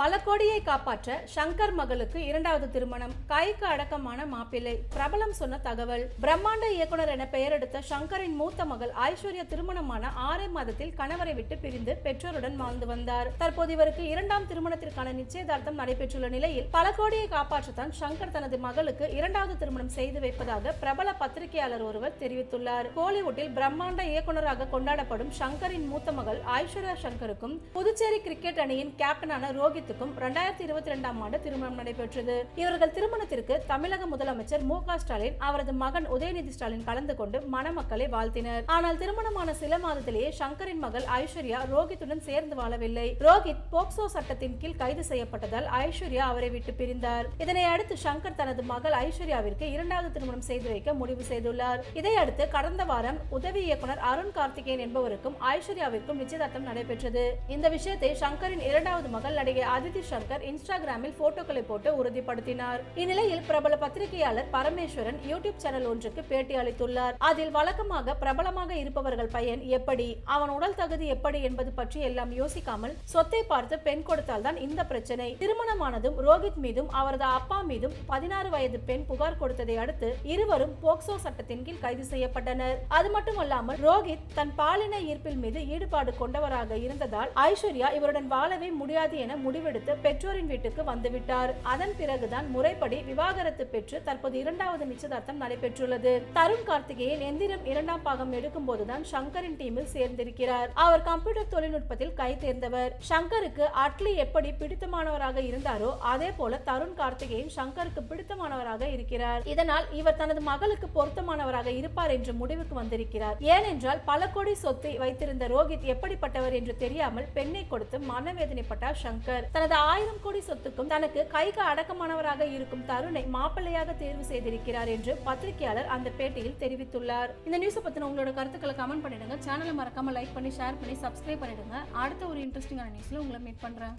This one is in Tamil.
பல கோடியை காப்பாற்ற சங்கர் மகளுக்கு இரண்டாவது திருமணம். கைக்கு அடக்கமான மாப்பிள்ளை. பிரபலம் சொன்ன தகவல். பிரம்மாண்ட இயக்குனர் என பெயர் எடுத்த சங்கரின் மூத்த மகள் ஐஸ்வர்யா திருமணமான ஆறே மாதத்தில் கணவரை விட்டு பிரிந்து பெற்றோருடன் வாழ்ந்து வந்தார். தற்போது இவருக்கு இரண்டாம் திருமணத்திற்கான நிச்சயதார்த்தம் நடைபெற்றுள்ள நிலையில் பல கோடியை காப்பாற்றத்தான் சங்கர் தனது மகளுக்கு இரண்டாவது திருமணம் செய்து வைப்பதாக பிரபல பத்திரிகையாளர் ஒருவர் தெரிவித்துள்ளார். கோலிவுட்டில் பிரம்மாண்ட இயக்குனராக கொண்டாடப்படும் சங்கரின் மூத்த மகள் ஐஸ்வர்யா சங்கருக்கும் புதுச்சேரி கிரிக்கெட் அணியின் கேப்டனான ரோஹித் ரோஹித்துக்கும் இரண்டாயிரத்தி இருபத்தி ரெண்டாம் ஆண்டு திருமணம் நடைபெற்றது. இவர்கள் திருமணத்திற்கு தமிழக முதலமைச்சர் மு ஸ்டாலின் அவரது மகன் உதயநிதி ஸ்டாலின் கலந்து கொண்டு மணமக்களை வாழ்த்தினர். ஆனால் திருமணமான சில மாதத்திலேயே சங்கரின் மகள் ஐஸ்வர்யா ரோஹித்துடன் சேர்ந்து வாழவில்லை. ரோஹித் போக்சோ சட்டத்தின் கீழ் கைது செய்யப்பட்டதால் ஐஸ்வர்யா அவரை விட்டு பிரிந்தார். இதனை அடுத்து சங்கர் தனது மகள் ஐஸ்வர்யாவிற்கு இரண்டாவது திருமணம் செய்து வைக்க முடிவு செய்துள்ளார். இதையடுத்து கடந்த வாரம் உதவி இயக்குனர் அருண் கார்த்திகேயன் என்பவருக்கும் ஐஸ்வர்யாவிற்கும் நிச்சயதார்த்தம் நடைபெற்றது. இந்த விஷயத்தை சங்கரின் இரண்டாவது மகள் நடிகை அதிதி சங்கர் இன்ஸ்டாகிராமில் போட்டோக்களை போட்டு உறுதிப்படுத்தினார். இந்நிலையில் பிரபல பத்திரிகையாளர் பரமேஸ்வரன் யூடியூப் சேனல் ஒன்றுக்கு பேட்டி அளித்துள்ளார். அதில் வழக்கமாக பிரபலமாக இருப்பவர்கள் பையன் எப்படி அவன் உடல் தகுதி எப்படி என்பது பற்றி எல்லாம் யோசிக்காமல் சொத்தை பார்த்து பெண் கொடுத்தால் தான் இந்த பிரச்சனை. திருமணமானதும் ரோஹித் மீதும் அவரது அப்பா மீதும் பதினாறு வயது பெண் புகார் கொடுத்ததை அடுத்து இருவரும் போக்சோ சட்டத்தின் கீழ் கைது செய்யப்பட்டனர். அது மட்டுமல்லாமல் ரோஹித் தன் பாலின ஈர்ப்பில் மீது ஈடுபாடு கொண்டவராக இருந்ததால் ஐஸ்வர்யா இவருடன் வாழவே முடியாது என முடிவு முடிவெடுத்து பெற்றோரின் வீட்டுக்கு வந்துவிட்டார். அதன் பிறகுதான் முறைப்படி விவாகரத்து பெற்று தற்போது இரண்டாவது நிச்சயதார்த்தம் நடைபெற்றுள்ளது. தருண் கார்த்திகேயன் எந்திரம் இரண்டாம் பாகம் எடுக்கும் போதுதான் சங்கரின் டீமில் சேர்ந்திருக்கிறார். அவர் கம்ப்யூட்டர் தொழில்நுட்பத்தில் கை தேர்ந்தவர். சங்கருக்கு அட்லி எப்படி பிடித்தமானவராக இருந்தாரோ அதே போல தருண் கார்த்திகேயன் சங்கருக்கு பிடித்தமானவராக இருக்கிறார். இதனால் இவர் தனது மகளுக்கு பொருத்தமானவராக இருப்பார் என்ற முடிவுக்கு வந்திருக்கிறார். ஏனென்றால் பல கோடி சொத்தை வைத்திருந்த ரோஹித் எப்படிப்பட்டவர் என்று தெரியாமல் பெண்ணை கொடுத்து மனவேதனைப்பட்டார் சங்கர். தனது ஆயிரம் கோடி சொத்துக்கும் தனக்கு கைக்கு அடக்கமானவராக இருக்கும் தருணை மாப்பிள்ளையாக தேர்வு செய்திருக்கிறார் என்று பத்திரிகையாளர் அந்த பேட்டியில் தெரிவித்துள்ளார். இந்த நியூஸை பத்தின உங்களோட கருத்துக்களை கமெண்ட் பண்ணிடுங்க. சேனலை மறக்காம லைக் பண்ணி ஷேர் பண்ணி சப்ஸ்கிரைப் பண்ணிடுங்க. அடுத்த ஒரு இன்ட்ரெஸ்டிங்கான நியூஸ்ல உங்களை மீட் பண்றேன்.